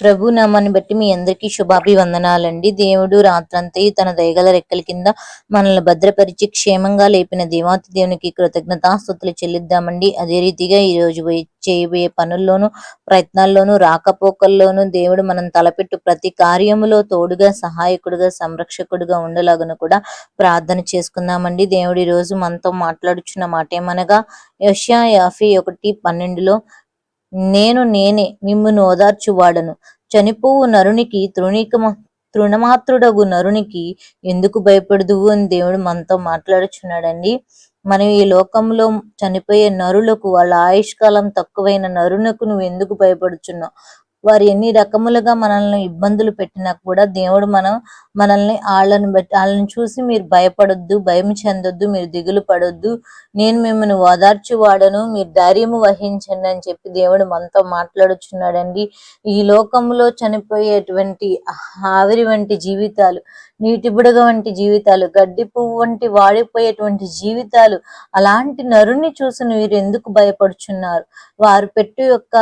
ప్రభు నామాన్ని బట్టి మీ అందరికీ శుభాభివందనాలండి. దేవుడు రాత్రంతా తన దయగల రెక్కల కింద మనల్ని భద్రపరిచి క్షేమంగా లేపిన దేవాతి దేవునికి కృతజ్ఞతాస్తుతులు చెల్లిద్దామండి. అదే రీతిగా ఈ రోజు చేయబోయే పనుల్లోనూ ప్రయత్నాల్లోనూ రాకపోకల్లోనూ దేవుడు మనం తలపెట్టు ప్రతి కార్యములో తోడుగా సహాయకుడుగా సంరక్షకుడుగా ఉండలాగను కూడా ప్రార్థన చేసుకుందామండి. దేవుడు ఈ రోజు మనతో మాట్లాడుచున్న మాట ఏమనగా యష్యా యాఫీ ఒకటి పన్నెండులో నేను నేనే మిమ్మును ఓదార్చువాడను. చనిపోవు నరునికి తృణీకమ తృణమాత్రుడగు నరునికి ఎందుకు భయపడదువు అని దేవుడు మనతో మాట్లాడుచున్నాడండి. మనం ఈ లోకంలో చనిపోయే నరులకు వాళ్ళ ఆయుష్కాలం తక్కువైన నరునకు నువ్వు ఎందుకు భయపడుచున్నావు? వారు ఎన్ని రకములుగా మనల్ని ఇబ్బందులు పెట్టినా కూడా దేవుడు మనం మనల్ని వాళ్ళని బట్టి వాళ్ళని చూసి మీరు భయపడొద్దు భయం చెందొద్దు మీరు దిగులు పడొద్దు. నేను మిమ్మల్ని ఓదార్చి వాడను మీరు ధైర్యము వహించండి అని చెప్పి దేవుడు మనతో మాట్లాడుచున్నాడండి. ఈ లోకంలో చనిపోయేటువంటి ఆవిరి వంటి జీవితాలు నీటి బుడగ వంటి జీవితాలు గడ్డి పువ్వు వంటి వాడిపోయేటువంటి జీవితాలు అలాంటి నరుని చూసి మీరు ఎందుకు భయపడుచున్నారు? వారు పెట్టు యొక్క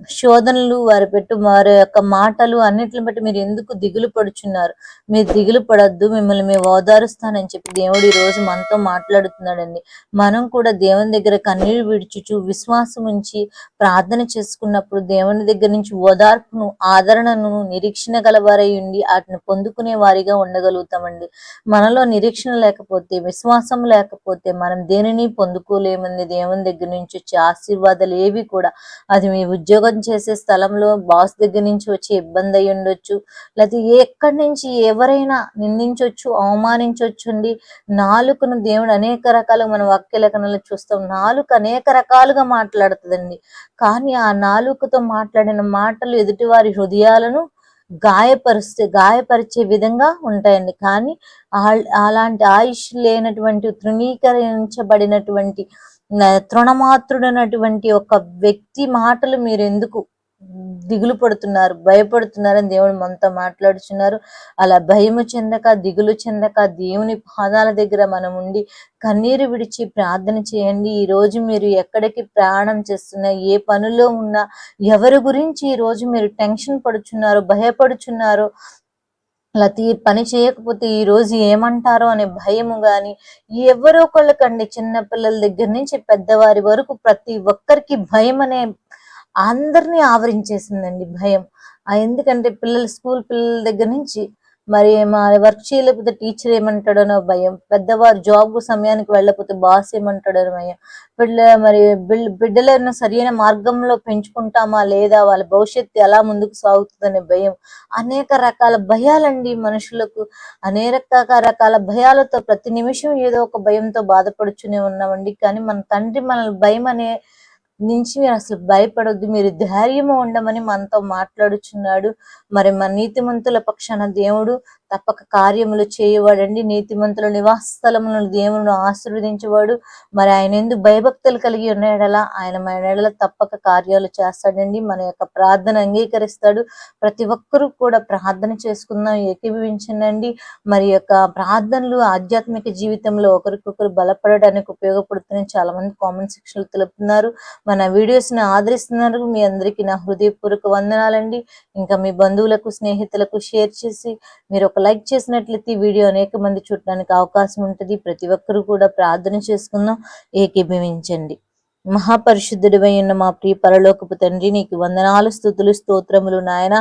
శోధనలు వారి పెట్టు వారి యొక్క మాటలు అన్నిటిని బట్టి మీరు ఎందుకు దిగులు పడుచున్నారు? మీరు దిగులు పడద్దు మిమ్మల్ని మేము ఓదారుస్తానని చెప్పి దేవుడు ఈ రోజు మనతో మాట్లాడుతున్నాడండి. మనం కూడా దేవుని దగ్గర కన్నీరు విడిచుచు విశ్వాసం ఉంచి ప్రార్థన చేసుకున్నప్పుడు దేవుని దగ్గర నుంచి ఓదార్పును ఆదరణను నిరీక్షణ గలవారై ఉండి వాటిని పొందుకునే వారిగా ఉండగలుగుతామండి. మనలో నిరీక్షణ లేకపోతే విశ్వాసం లేకపోతే మనం దేనిని పొందుకోలేమంది దేవుని దగ్గర నుంచి వచ్చే ఆశీర్వాదాలు ఏవి కూడా? అది మీ ఉద్యోగం చేసే స్థలంలో బాస్ దగ్గర నుంచి వచ్చే ఇబ్బంది అయి ఉండొచ్చు. లేకపోతే ఎక్కడి నుంచి ఎవరైనా నిందించవచ్చు అవమానించవచ్చు అండి నాలుకను దేవుడు అనేక రకాలుగా మనం వాక్య చూస్తాం. నాలుక అనేక రకాలుగా మాట్లాడుతుందండి. కానీ ఆ నాలుకతో మాట్లాడిన మాటలు ఎదుటివారి హృదయాలను గాయపరుస్తే గాయపరిచే విధంగా ఉంటాయండి. కానీ ఆ- అలాంటి ఆయుష్ లేనటువంటి తృణీకరించబడినటువంటి తృణమాత్రుడైనటువంటి ఒక వ్యక్తి మాటలు మీరు ఎందుకు దిగులు పడుతున్నారు భయపడుతున్నారని దేవుడు మనతో మాట్లాడుచున్నారు. అలా భయము చెందక దిగులు చెందక దేవుని పాదాల దగ్గర మనం ఉండి కన్నీరు విడిచి ప్రార్థన చేయండి. ఈ రోజు మీరు ఎక్కడికి ప్రయాణం చేస్తున్నా ఏ పనిలో ఉన్నా ఎవరి గురించి ఈ రోజు మీరు టెన్షన్ పడుచున్నారో భయపడుచున్నారో అలా తీ పని చేయకపోతే ఈ రోజు ఏమంటారో అనే భయము గాని ఎవరో ఒకళ్ళకండి చిన్న పిల్లల దగ్గర నుంచి పెద్దవారి వరకు ప్రతి ఒక్కరికి భయం అనే అందరినీ ఆవరించేసిందండి భయం. ఎందుకంటే పిల్లలు స్కూల్ పిల్లల దగ్గర నుంచి మరి మా వర్క్ చేయలేకపోతే టీచర్ ఏమంటాడనో భయం. పెద్దవారు జాబ్ సమయానికి వెళ్ళకపోతే బాస్ ఏమంటాడనో భయం. బిడ్డ మరి బిడ్డలను సరైన మార్గంలో పెంచుకుంటామా లేదా? వాళ్ళ భవిష్యత్తు ఎలా ముందుకు సాగుతుందనే భయం. అనేక రకాల భయాలండి మనుషులకు. అనేక రకాల భయాలతో ప్రతి నిమిషం ఏదో ఒక భయంతో బాధపడుచునే ఉన్నామండి. కానీ మన తండ్రి మన భయం అనే నుంచి మీరు అసలు భయపడొద్దు. మీరు ధైర్యము ఉండమని మనతో మాట్లాడుచున్నాడు. మరి మన నీతిమంతుల పక్షాన దేవుడు తప్పక కార్యములు చేయవాడండి. నీతిమంతుల నివాస స్థలములను దేవుని ఆశీర్వదించేవాడు. మరి ఆయన ఎందుకు భయభక్తులు కలిగి ఉన్న ఎడల ఆయన మన ఎడల తప్పక కార్యాలు చేస్తాడండి. మన యొక్క ప్రార్థన అంగీకరిస్తాడు. ప్రతి ఒక్కరూ కూడా ప్రార్థన చేసుకుందాం ఏకీభవించండి మరి యొక్క ప్రార్థనలు ఆధ్యాత్మిక జీవితంలో ఒకరికొకరు బలపడడానికి ఉపయోగపడుతున్నాయి చాలా మంది కామెంట్ సెక్షన్లో తెలుపుతున్నారు. మన వీడియోస్ని ఆదరిస్తున్నారు. మీ అందరికీ నా హృదయపూర్వక వందనాలండి. ఇంకా మీ బంధువులకు స్నేహితులకు షేర్ చేసి మీరు ఒక లైక్ చేసినట్లయితే ఈ వీడియో అనేక మంది చూడడానికి అవకాశం ఉంటుంది. ప్రతి ఒక్కరూ కూడా ప్రార్థన చేసుకుందాం. ఏకీభవించండి. మహాపరిశుద్ధుడివై ఉన్న మా ప్రియ పరలోకపు తండ్రి నీకు వందనాలు స్థుతులు స్తోత్రములు నాయన.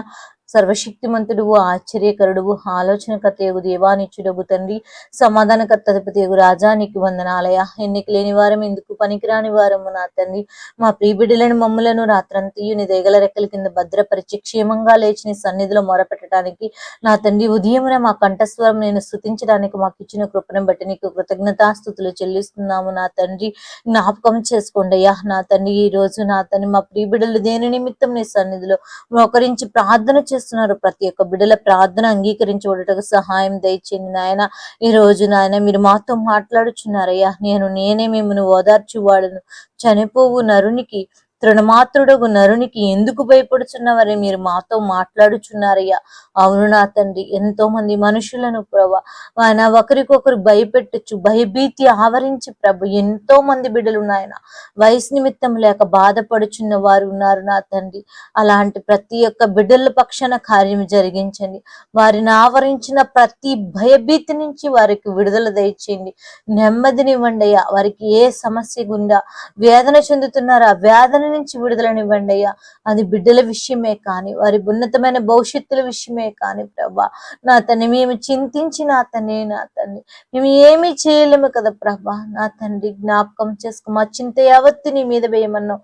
సర్వశక్తిమంతుడువు ఆశ్చర్యకరుడువు ఆలోచనకర్త యగు దేవానిచ్చుడగు తండ్రి సమాధానకర్త యగు రాజా నీకు వందనాలయ. ఎన్నిక లేని వారం ఎందుకు పనికిరాని వారము నా తండ్రి? మా ప్రీబిడ్డలను మమ్ములను రాత్రంతయు నీ దేగల రెక్కల కింద భద్రపరిచి క్షేమంగా లేచి నీ సన్నిధిలో మొరపెట్టడానికి నా తండ్రి ఉదయమున మా కంఠస్వరం నేను స్థుతించడానికి మాకు ఇచ్చిన కృపను బట్టి నీకు కృతజ్ఞతాస్థుతులు చెల్లిస్తున్నాము నా తండ్రి. జ్ఞాపకం చేసుకోండి అయ్యా. నా తండ్రి ఈ రోజు నా తండ్రి మా ప్రీబిడ్డలు దేని నిమిత్తం నీ సన్నిధిలో మోకరించి ప్రార్థన చేస్తున్నారు. ప్రతి ఒక్క బిడల ప్రార్థన అంగీకరించబడటకు సహాయం దయచేయండి నాయన. ఈ రోజు నాయన మీరు మాతో మాట్లాడుచున్నారయ్యా. నేను నేనే మిమ్మల్ని ఓదార్చువాడను. చనిపోవు నరునికి తృణమాత్రుడుగు నరునికి ఎందుకు భయపడుచున్నవరే? మీరు మాతో మాట్లాడుచున్నారయ్యా. అవును నా తండ్రి ఎంతో మంది మనుషులను ప్రభా ఆయన ఒకరికొకరు భయపెట్టచ్చు భయభీతి ఆవరించి ప్రభు ఎంతో మంది బిడ్డలు ఉన్నాయన వయసు నిమిత్తం లేక బాధపడుచున్న వారు ఉన్నారు నా తండ్రి. అలాంటి ప్రతి ఒక్క బిడ్డల పక్షాన కార్యం జరిగించండి. వారిని ఆవరించిన ప్రతి భయభీతి నుంచి వారికి విడుదల దయచేయండి. నెమ్మదినివ్వండి అయ్యా వారికి ఏ సమస్య గుండా వేదన చెందుతున్నారో ఆ వేదన నుంచి విడుదలనివ్వండి అయ్యా. అది బిడ్డల విషయమే కానీ వారి ఉన్నతమైన భవిష్యత్తుల విషయమే కానీ ప్రభా. నా తన్ని మేము చింతించి నా తనే నా తండ్రి. మేము ఏమీ చేయలేము కదా ప్రభా. నా తండ్రి జ్ఞాపకం చేసుకో మా చింత యావత్తు నీ మీద వేయమన్నావు.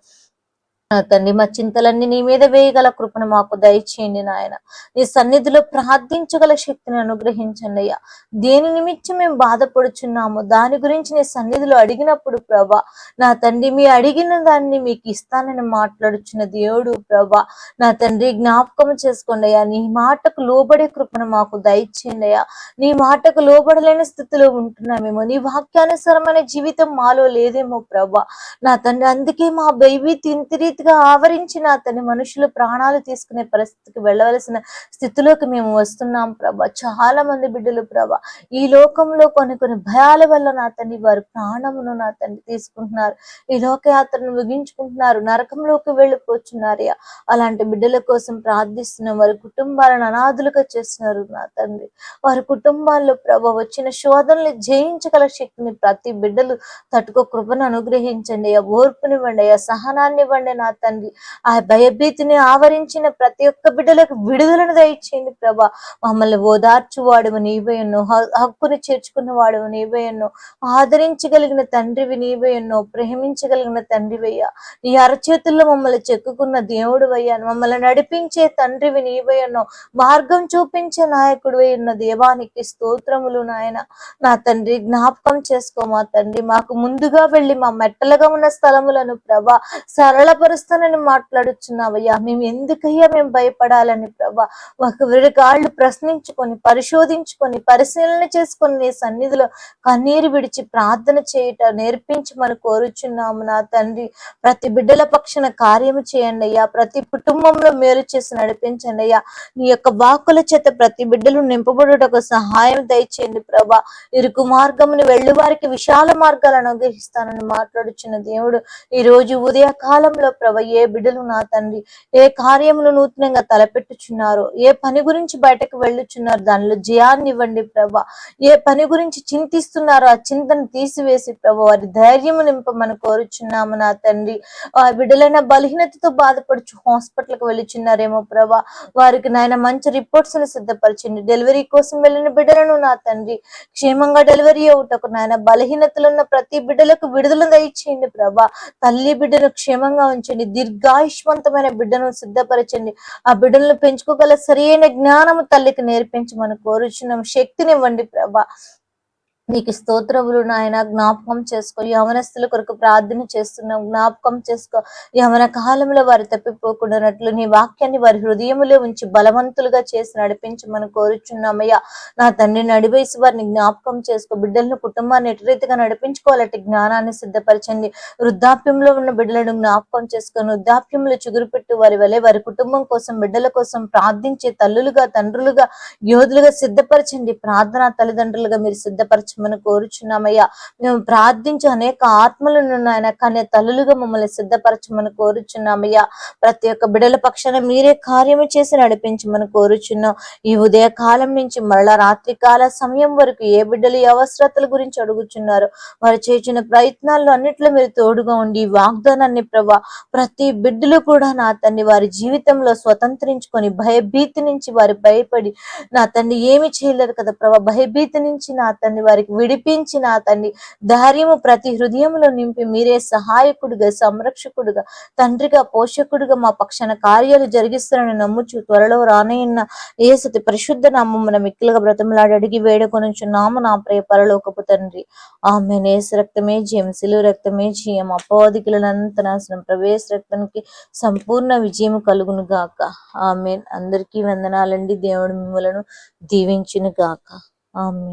తండ్రి మా చింతలన్నీ నీ మీద వేయగల కృపను మాకు దయచేయండి నాయన. నీ సన్నిధిలో ప్రార్థించగల శక్తిని అనుగ్రహించండి అయ్యా. దేని నిమిత్తం మేము బాధపడుచున్నాము దాని గురించి నీ సన్నిధిలో అడిగినప్పుడు ప్రభా నా తండ్రి మీ అడిగిన దాన్ని మీకు ఇస్తానని మాట్లాడుచున్న దేవుడు ప్రభా నా తండ్రి జ్ఞాపకం చేసుకోండి అయ్యా. నీ మాటకు లోబడే కృపను మాకు దయచేయండి అయ్యా. నీ మాటకు లోబడలేని స్థితిలో ఉంటున్నామేమో నీ వాక్యానుసారమైన జీవితం మాలో లేదేమో ప్రభా. నా తండ్రి అందుకే మా బైబీ తింతి రీతిగా ఆవరించిన అతని మనుషులు ప్రాణాలు తీసుకునే పరిస్థితికి వెళ్ళవలసిన స్థితిలోకి మేము వస్తున్నాం ప్రభా. చాలా మంది బిడ్డలు ప్రభా ఈ లోకంలో కొన్ని కొన్ని భయాల వల్ల నా తండ్రి వారి ప్రాణమును నా తండ్రి తీసుకుంటున్నారు. ఈ లోకయాత్రను ముగించుకుంటున్నారు నరకంలోకి వెళ్ళిపోతున్నారు అలాంటి బిడ్డల కోసం ప్రార్థిస్తున్న వారి కుటుంబాలను అనాథులుగా చేస్తున్నారు నా తండ్రి. వారి కుటుంబాల్లో ప్రభా వచ్చిన శోధనలు జయించగల శక్తిని ప్రతి బిడ్డలు తట్టుకో కృపను అనుగ్రహించండి అయ్యా. ఓర్పునివ్వండి అయ్యా. సహనాన్ని ఇవ్వండి నా తండ్రి. ఆ భయభీతిని ఆవరించిన ప్రతి ఒక్క బిడ్డలకు విడుదలను దయచేయండి ప్రభా. మమ్మల్ని ఓదార్చువాడు నీవే ఎన్నో హక్కుని చేర్చుకున్న వాడు నీవే ఆదరించగలిగిన తండ్రివి నీవే ప్రేమించగలిగిన తండ్రివయ్యా. నీ అరచేతుల్లో మమ్మల్ని చెక్కుకున్న దేవుడు అయ్యా మమ్మల్ని నడిపించే తండ్రివి నీవే మార్గం చూపించే నాయకుడు ఉన్న దేవానికి స్తోత్రములు నాయన. నా తండ్రి జ్ఞాపకం చేసుకో మా తండ్రి. మాకు ముందుగా వెళ్ళి మా మెట్టలుగా ఉన్న స్థలములను ప్రభా సరళపరుస్తానని మాట్లాడుచున్నావయ్యా? మేము ఎందుకయ్యా మేము భయపడాలని ప్రభా? ఒక కాళ్ళు ప్రశ్నించుకొని పరిశోధించుకొని పరిశీలన చేసుకొని నీ సన్నిధిలో కన్నీరు విడిచి ప్రార్థన చేయట నేర్పించి మనం కోరుచున్నాము నా తండ్రి. ప్రతి బిడ్డల పక్షన కార్యము చేయండి అయ్యా. ప్రతి కుటుంబంలో మేలు చేసి నడిపించండి అయ్యా. నీ యొక్క వాకుల చేత ప్రతి బిడ్డలు నింపబడుటకు సహాయం దయచేయండి ప్రభా. ఇరుకు మార్గముని వెళ్ళు వారికి విశాల మార్గాలను అనుగ్రహిస్తానని మాట్లాడుచున్న దేవుడు ఈ రోజు ఉదయ కాలంలో ప్రభ ఏ బిడ్డలు నా తండ్రి. ఏ కార్యములు నూతనంగా తలపెట్టుచున్నారో ఏ పని గురించి బయటకు వెళ్ళుచున్నారు దానిలో జయాన్ని ఇవ్వండి ప్రభ. ఏ పని గురించి చింతిస్తున్నారో ఆ చింతను తీసివేసి ప్రభ వారి ధైర్యము నింపమని కోరుచున్నాము నా తండ్రి. ఆ బిడ్డలైన బలహీనతతో బాధపడుచు హాస్పిటల్కి వెళ్ళుచున్నారేమో ప్రభ. వారికి నాయన మంచి రిపోర్ట్స్ను సిద్ధపరచండి. డెలివరీ కోసం వెళ్ళిన బిడ్డలను నా తండ్రి. క్షేమంగా డెలివరీ అవుటకు నాయన బలహీనతలున్న ప్రతి బిడ్డలకు విడుదల దయచేయండి ప్రభా. తల్లి బిడ్డను క్షేమంగా ఉంచండి దీర్ఘాయుష్మంతమైన బిడ్డను సిద్ధపరచండి. ఆ బిడ్డలను పెంచుకోగల సరైన జ్ఞానము తల్లికి నేర్పించమని కోరుచున్నాం. శక్తినివ్వండి ప్రభా. నీకు స్తోత్రములు నాయన. జ్ఞాపకం చేసుకో. యవనస్తుల కొరకు ప్రార్థన చేస్తున్నాం జ్ఞాపకం చేసుకో. యవన కాలంలో వారు తప్పిపోకుండానట్లు నీ వాక్యాన్ని వారి హృదయములో ఉంచి బలవంతులుగా చేసి నడిపించమని కోరుచున్నామయ్యా. నా తండ్రి నడివేసి వారిని జ్ఞాపకం చేసుకో. బిడ్డలను కుటుంబాన్ని ఎటురీతిగా నడిపించుకోవాలంటే జ్ఞానాన్ని సిద్ధపరచండి. వృద్ధాప్యంలో ఉన్న బిడ్డలను జ్ఞాపకం చేసుకొని వృద్ధాప్యంలో చిగురుపెట్టు వారి వలె వారి కుటుంబం కోసం బిడ్డల కోసం ప్రార్థించే తల్లులుగా తండ్రులుగా యోధులుగా సిద్ధపరచండి. ప్రార్థన తల్లిదండ్రులుగా మీరు సిద్ధపరచ సిద్ధపరచమని కోరుచున్నామయ్యా. మేము ప్రార్థించి అనేక ఆత్మలను ఆయన కానీ తల్లులుగా మమ్మల్ని సిద్ధపరచమని కోరుచున్నామయ్యా. ప్రతి ఒక్క బిడల పక్షాన మీరే కార్యము చేసి నడిపించమని కోరుచున్నాం. ఈ ఉదయ కాలం నుంచి మరలా రాత్రి కాల సమయం వరకు ఏ బిడ్డలు అవసరతల గురించి అడుగుచున్నారు వారు చేసిన ప్రయత్నాల్లో అన్నిట్లో మీరు తోడుగా ఉండి వాగ్దానాన్ని ప్రభా ప్రతి బిడ్డలు కూడా నా తన్ని వారి జీవితంలో స్వతంత్రించుకొని భయభీతి నుంచి వారి భయపడి నా తన్ని ఏమి చేయలేరు కదా ప్రభా భయభీతి నుంచి నా తన్ని వారి వారికి విడిపించిన తండ్రి ధైర్యము ప్రతి హృదయంలో నింపి మీరే సహాయకుడుగా సంరక్షకుడుగా తండ్రిగా పోషకుడుగా మా పక్షాన కార్యాలు జరిగిస్తారని నమ్ముచు త్వరలో రానయ్యన్న ఏ సతి పరిశుద్ధ నామమున మిక్కిలుగా బ్రతములాడి అడిగి వేడుకొని నామ నా ప్రియ పరలోకపు తండ్రి. ఆమె నేస రక్తమే జయం శిలు రక్తమే జయం. అపవాదికులనంత నాశనం ప్రవేశ రక్తానికి సంపూర్ణ విజయం కలుగును గాక. ఆమె అందరికీ వందనాలండి. దేవుడు మిమ్మలను దీవించును గాక. ఆమె